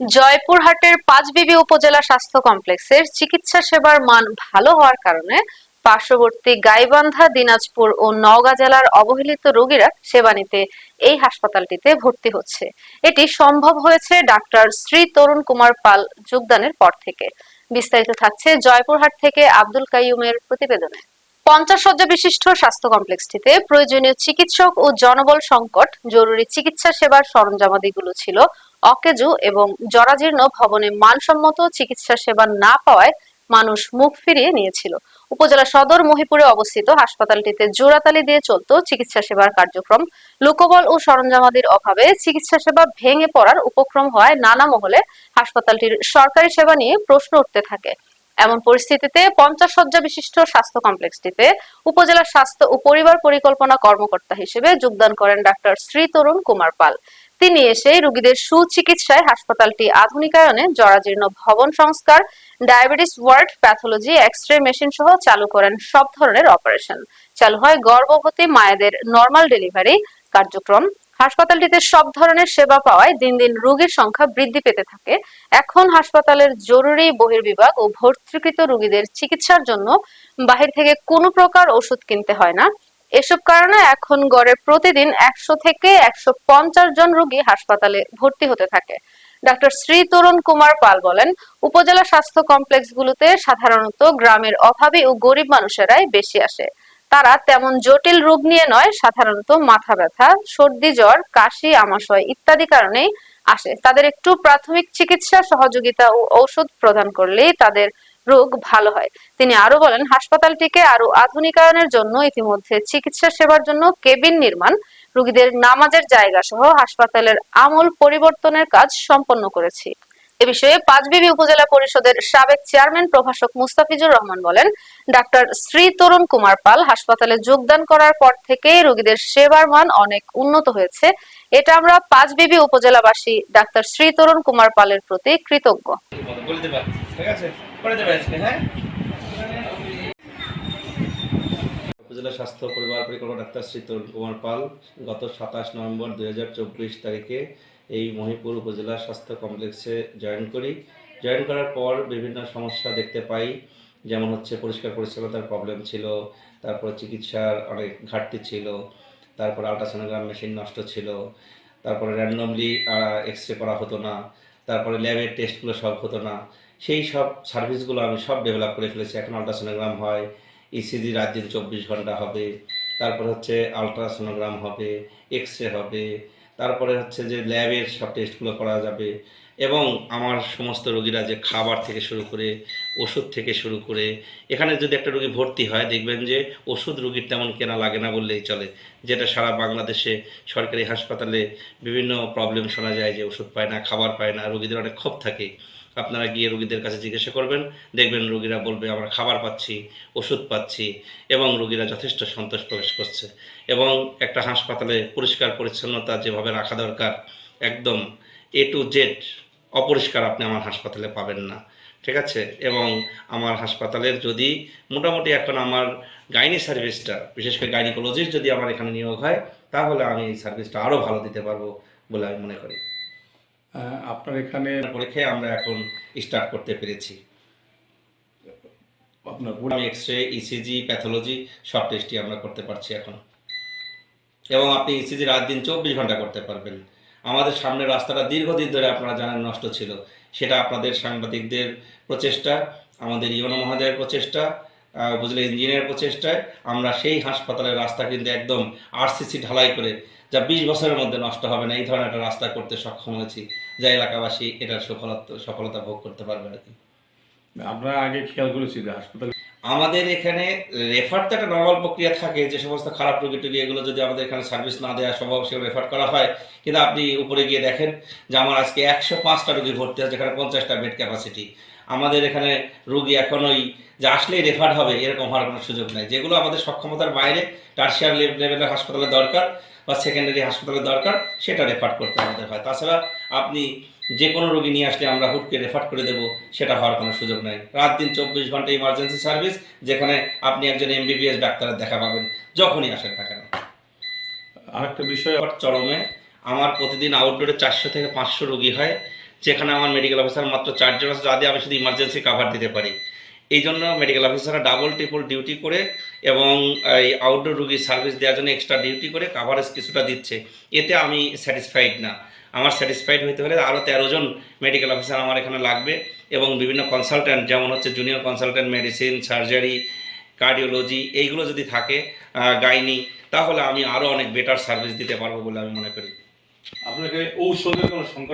জয়পুরহাটের পাঁচবিবি উপজেলা স্বাস্থ্য কমপ্লেক্সের চিকিৎসা সেবার মান ভালো হওয়ার কারণে পার্শ্ববর্তী গাইবান্ধা, দিনাজপুর ও নওগাঁ জেলার অবহেলিত রোগীরা সেবা নিতে এই হাসপাতালটিতে ভর্তি হচ্ছে। এটি সম্ভব হয়েছে ডাক্তার শ্রী তরুণ কুমার পাল যোগদানের পর থেকে। বিস্তারিত থাকছে জয়পুরহাট থেকে আব্দুল কাইয়ুমের প্রতিবেদনে। পঞ্চাশ শয্যা বিশিষ্ট স্বাস্থ্য কমপ্লেক্সটিতে প্রয়োজনীয় চিকিৎসক ও জনবল সংকট, জরুরি চিকিৎসা সেবার সরঞ্জামাদিগুলো ছিল অকেজু এবং জরাজীর্ণ ভবনে মানসম্মত চিকিৎসা সেবা না পাওয়ায় মানুষ মুখ ফিরিয়ে নিয়েছিল। উপজেলা সদর মহিপুরে অবস্থিত হাসপাতালটিতে জোড়াতালি দিয়ে চলত চিকিৎসা সেবার কার্যক্রম। লোকবল ও সরঞ্জামাদির অভাবে চিকিৎসা সেবা ভেঙে পড়ার উপক্রম হওয়ায় নানা মহলে হাসপাতালটির সরকারি সেবা নিয়ে প্রশ্ন উঠতে থাকে। এমন পরিস্থিতিতে পঞ্চাশ শয্যা বিশিষ্ট স্বাস্থ্য কমপ্লেক্সটিতে উপজেলা স্বাস্থ্য ও পরিবার পরিকল্পনা কর্মকর্তা হিসেবে যোগদান করেন ডাক্তার শ্রী তরুণ কুমার পাল। তিনি এসে রোগীদের সুচিকিৎসায় হাসপাতালটি আধুনিকায়নে জরাজীর্ণ ভবন সংস্কার, diabetes ward, pathology X ray machine সহ চালু করেন সব ধরনের অপারেশন। চালু হয় গর্ভবতী মায়েদের নর্মাল ডেলিভারি কার্যক্রম। হাসপাতালটিতে সব ধরনের সেবা পাওয়ায় দিন দিন রোগীর সংখ্যা বৃদ্ধি পেতে থাকে। এখন হাসপাতালের জরুরি বহির্বিভাগ ও ভর্তিকৃত রোগীদের চিকিৎসার জন্য বাহির থেকে কোনো প্রকার ওষুধ কিনতে হয় না। এসব কারণে এখন গড়ে প্রতিদিন একশো থেকে একশো পঞ্চাশ জন রোগী হাসপাতালে ভর্তি হতে থাকে। ডাক্তার শ্রী তরুণ কুমার পাল বলেন, উপজেলা স্বাস্থ্য কমপ্লেক্সগুলোতে সাধারণত গ্রামের অভাবী ও গরিব মানুষেরাই বেশি আসে। তারা তেমন জটিল রোগ নিয়ে নয়, সাধারণত মাথা ব্যথা, সর্দি, জ্বর, কাশি, আমাশয় ইত্যাদি কারণেই আসে। তাদের একটু প্রাথমিক চিকিৎসা, সহযোগিতা ও ঔষধ প্রদান করলেই তাদের রোগ ভালো হয়। তিনি আরও বলেন, হাসপাতালটিকে আরও আধুনিকায়নের জন্য ইতিমধ্যে চিকিৎসা সেবার জন্য কেবিন নির্মাণ, রোগীদের নামাজের জায়গা সহ হাসপাতালের আমূল পরিবর্তনের কাজ সম্পন্ন করেছি। এ বিষয়ে পাঁচবিবি উপজেলা পরিষদের সাবেক চেয়ারম্যান প্রভাষক মুস্তাফিজুর রহমান বলেন ডাক্তার শ্রী তরুণ কুমার পাল হাসপাতালে যোগদান করার পর থেকে রোগীদের সেবার মান অনেক উন্নত হয়েছে। এটা আমরা পাঁচবিবি উপজেলাবাসী ডাক্তার শ্রী তরুণ কুমার পালের প্রতি কৃতজ্ঞ। বলে দেবা ঠিক আছে? করে দেবে আজকে হ্যাঁ? উপজেলা স্বাস্থ্য পরিবার পরিকল্পনা ডাক্তার শ্রী তরুণ কুমার পাল গত সাতাশ নভেম্বর দু হাজার চব্বিশ তারিখে এই মহিপুর উপজেলা স্বাস্থ্য কমপ্লেক্সে জয়েন করি। জয়েন করার পর বিভিন্ন সমস্যা দেখতে পাই, যেমন হচ্ছে পরিষ্কার পরিচ্ছন্নতার প্রবলেম ছিল, তারপর চিকিৎসার অনেক ঘাটতি ছিল, তারপর আলট্রাসোনোগ্রাম মেশিন নষ্ট ছিল, তারপরে র্যান্ডমলি এক্স রে করা হতো না, তারপরে ল্যাবের টেস্টগুলো সব হতো না। সেই সব সার্ভিসগুলো আমি সব ডেভেলপ করে ফেলেছি। এখন আলট্রাসোনোগ্রাম হয় ইসিজি রাত দিন চব্বিশ ঘণ্টা হবে, তারপর হচ্ছে আলট্রাসোনোগ্রাম হবে এক্স রে হবে তারপরে হচ্ছে যে ল্যাবের সব টেস্টগুলো করা যাবে এবং আমার সমস্ত রোগীরা যে খাবার থেকে শুরু করে ওষুধ থেকে শুরু করে, এখানে যদি একটা রোগী ভর্তি হয়, দেখবেন যে ওষুধ রোগীর তেমন কেনা লাগে না বললেই চলে। যেটা সারা বাংলাদেশে সরকারি হাসপাতালে বিভিন্ন প্রবলেম শোনা যায় যে ওষুধ পায় না, খাবার পায় না, রোগীদের অনেক ক্ষোভ থাকে। আপনারা গিয়ে রোগীদের কাছে জিজ্ঞাসা করবেন, দেখবেন রোগীরা বলবে, আমরা খাবার পাচ্ছি, ওষুধ পাচ্ছি, এবং রোগীরা যথেষ্ট সন্তোষ প্রকাশ করছে। এবং একটা হাসপাতালে পরিষ্কার পরিচ্ছন্নতা যেভাবে রাখা দরকার, একদম এ টু জেড অপরিষ্কার আপনি আমার হাসপাতালে পাবেন না। ঠিক আছে? এবং আমার হাসপাতালের যদি মোটামুটি এখন আমার গাইনি সার্ভিসটা, বিশেষ করে গাইনিকোলজিস্ট যদি আমার এখানে নিয়োগ হয়, তাহলে আমি এই সার্ভিসটা আরও ভালো দিতে পারব বলে আমি মনে করি। আপনার এখানে পরীক্ষায় আমরা এখন স্টার্ট করতে পেরেছি। আপনার আমি এক্স রে ইসিজি প্যাথোলজি সব টেস্টই আমরা করতে পারছি এখন। এবং আপনি ইসিজি রাত দিন চব্বিশ ঘণ্টা করতে পারবেন। আমাদের সামনের রাস্তাটা দীর্ঘদিন ধরে আপনারা জানেন নষ্ট ছিল। সেটা আপনাদের সাংবাদিকদের প্রচেষ্টা, আমাদের ইউনো মহোদয়ের প্রচেষ্টা উপজেলা ইঞ্জিনিয়ার প্রচেষ্টায় আমরা সেই হাসপাতালের রাস্তা কিন্তু একদম আরসিসি ঢালাই করে যা বিশ বছরের মধ্যে নষ্ট হবে না এই ধরনের একটা রাস্তা করতে সক্ষম হয়েছি। যা এলাকাবাসী এটার সফলতা সফলতা ভোগ করতে পারবে আর কি। আপনারা আগে খেয়াল করেছি যে হাসপাতালে আমাদের এখানে রেফার তো একটা নর্মাল প্রক্রিয়া থাকে যে সমস্ত খারাপ রোগী টুগী এগুলো যদি আমাদের এখানে সার্ভিস না দেওয়া সম্ভব সেগুলো রেফার করা হয়। কিন্তু আপনি উপরে গিয়ে দেখেন যে আমার আজকে একশো পাঁচটা রোগী ভর্তি আছে যেখানে পঞ্চাশটা বেড ক্যাপাসিটি আমাদের এখানে রুগী এখন ওই যে আসলেই রেফার হবে এরকম হওয়ার কোনো সুযোগ নেই। যেগুলো আমাদের সক্ষমতার বাইরে টার্সিয়ার লেভেলের হাসপাতালে দরকার বা সেকেন্ডারি হাসপাতালে দরকার সেটা রেফার করতে আমাদের হয়। তাছাড়া আপনি যে কোনো রোগী নিয়ে আসলে আমরা হুটকে রেফার করে দেবো সেটা হওয়ার কোনো সুযোগ নাই। রাত দিন চব্বিশ ঘণ্টা ইমার্জেন্সি সার্ভিস যেখানে আপনি একজন এমবিবিএস ডাক্তারের দেখা পাবেন যখনই আসেন না কেন। আরেকটা বিষয় চরমে আমার প্রতিদিন আউটডোরে চারশো থেকে পাঁচশো রোগী হয়। যেখানে আমার মেডিকেল অফিসার মাত্র চারজন আছে যাদের আমি শুধু ইমার্জেন্সি কাভার দিতে পারি। এই জন্য মেডিকেল অফিসাররা ডাবল ট্রিপল ডিউটি করে এবং এই আউটডোর রুগীর সার্ভিস দেওয়ার জন্য এক্সট্রা ডিউটি করে কাভারেজ কিছুটা দিচ্ছে। এতে আমি স্যাটিসফাইড না। আমার স্যাটিসফাইড হতে হলে আরও তেরো জন মেডিকেল অফিসার আমার এখানে লাগবে এবং বিভিন্ন কনসালট্যান্ট যেমন হচ্ছে junior consultant medicine surgery cardiology এইগুলো যদি থাকে গাইনি তাহলে আমি আরও অনেক বেটার সার্ভিস দিতে পারব বলে আমি মনে করি। আপনাকে ঔষধের কোনো সংকট